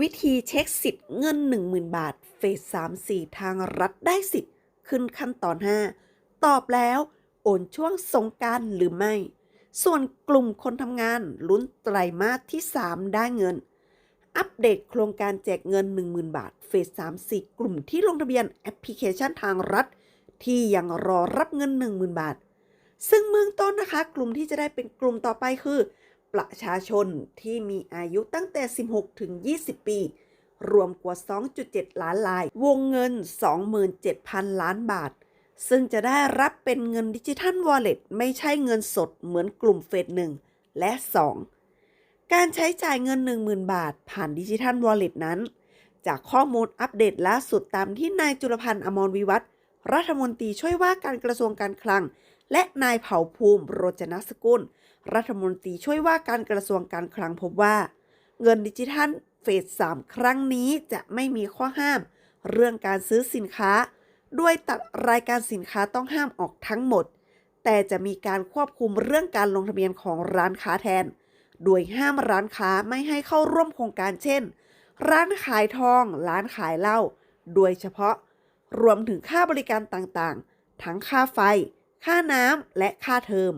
วิธีเช็คสิทธิ์เงิน 10,000 บาท เฟส3 4 ทางรัฐได้สิทธิ์ ขึ้นขั้นตอน 5 ตอบแล้ว โอนช่วงสงการหรือไม่ ส่วนกลุ่มคนทำงานลุ้นไตรมาสที่ 3 ได้เงิน อัปเดตโครงการแจกเงิน 10,000 บาท เฟส3 4 กลุ่มที่ลงทะเบียนแอปพลิเคชันทางรัฐ ที่ยังรอรับเงิน 10,000 บาท ซึ่งเบื้องต้นนะคะ กลุ่มที่จะได้เป็นกลุ่มต่อไปคือ ประชาชนที่มีอายุตั้งแต่ 16 ถึง 20 ปี รวมกว่า 2.7 ล้านราย วงเงิน 27,000 ล้านบาท ซึ่งจะได้รับเป็นเงินดิจิทัลวอลเล็ตไม่ใช่เงินสดเหมือนกลุ่มเฟส1และ 2 การใช้จ่ายเงิน 10,000 บาท ผ่านดิจิทัลวอลเล็ตนั้น จากข้อมูลอัปเดตล่าสุดตามที่นายจุลพันธ์อมรวิวัฒน์รัฐมนตรีช่วยว่าการกระทรวงการคลัง และนายเผ่าภูมิโรจนสกุล รัฐมนตรีช่วยว่าการกระทรวงการคลังพบว่า เงินดิจิทัลเฟส3ครั้งนี้จะไม่มีข้อห้าม เรื่องการซื้อสินค้า ด้วยตัดรายการสินค้าต้องห้ามออกทั้งหมด แต่จะมีการควบคุมเรื่องการลงทะเบียนของร้านค้าแทน โดยห้ามร้านค้าไม่ให้เข้าร่วมโครงการเช่น ร้านขายทอง ร้านขายเหล้า โดยเฉพาะ รวมถึงค่าบริการต่างๆ ทั้งค่าไฟ ค่าน้ำและค่าเทอม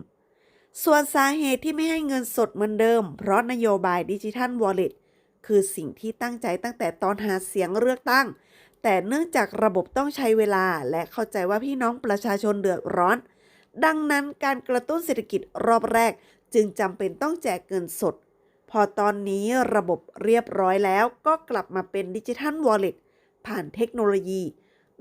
ส่วนสาเหตุที่ไม่ให้เงินสดเหมือนเดิม เพราะนโยบายดิจิทัลวอลเล็ตคือสิ่งที่ตั้งใจตั้งแต่ตอนหาเสียงเลือกตั้ง แต่เนื่องจากระบบต้องใช้เวลาและเข้าใจว่าพี่น้องประชาชนเดือดร้อน ดังนั้นการกระตุ้นเศรษฐกิจรอบแรกจึงจำเป็นต้องแจกเงินสด พอตอนนี้ระบบเรียบร้อยแล้วก็กลับมาเป็นดิจิทัลวอลเล็ตผ่านเทคโนโลยี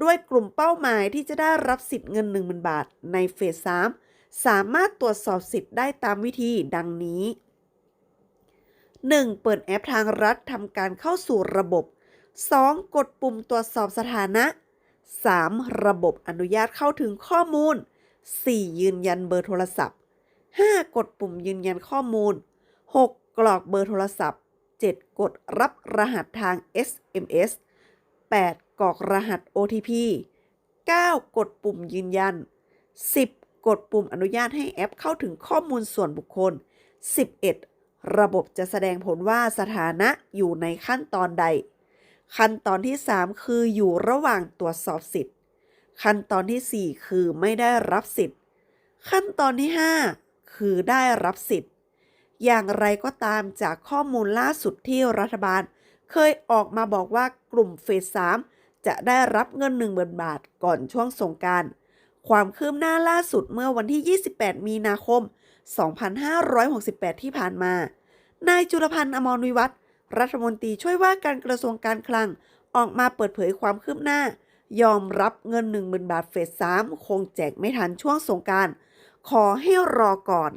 ด้วยกลุ่มเป้าหมายที่จะได้รับสิทธิ์เงิน10,000 บาทในเฟส3 สามารถตรวจสอบสิทธิ์ได้ตามวิธีดังนี้ 1. เปิดแอปทางรัฐทำการเข้าสู่ระบบ 2. กดปุ่มตรวจสอบสถานะ 3. ระบบอนุญาตเข้าถึงข้อมูล 4. ยืนยันเบอร์โทรศัพท์ 5. กดปุ่มยืนยันข้อมูล 6. กรอกเบอร์โทรศัพท์ 7. กดรับรหัสทาง SMS 8. กรอกรหัส OTP 9. กดปุ่มยืนยัน 10. กดปุ่มอนุญาตให้แอปเข้าถึงข้อมูลส่วนบุคคล 11. ระบบจะแสดงผลว่าสถานะอยู่ในขั้นตอนใด ขั้นตอนที่ 3 คืออยู่ระหว่างตรวจสอบสิทธิ์ ขั้นตอนที่ 4 คือไม่ได้รับสิทธิ์ ขั้นตอนที่ 5 คือได้รับสิทธิ์ อย่างไรก็ตามจากข้อมูลล่าสุดที่รัฐบาล เคยออกมาบอกว่ากลุ่มเฟส3จะได้รับเงิน1 0,000 บาทก่อนช่วงสงกราร ความคืบหน้าล่าสุดเมื่อวันที่ 28 มีนาคม 2568 ที่ผ่านมา นายจุลพันธ์อมรวิวัฒน์รัฐมนตรีช่วยว่าการกระทรวงการคลังออกมาเปิดเผยความคืบหน้า ยอมรับเงิน 10,000 บาทเฟส3คงแจกไม่ทันช่วงสงกราร ขอให้รอก่อน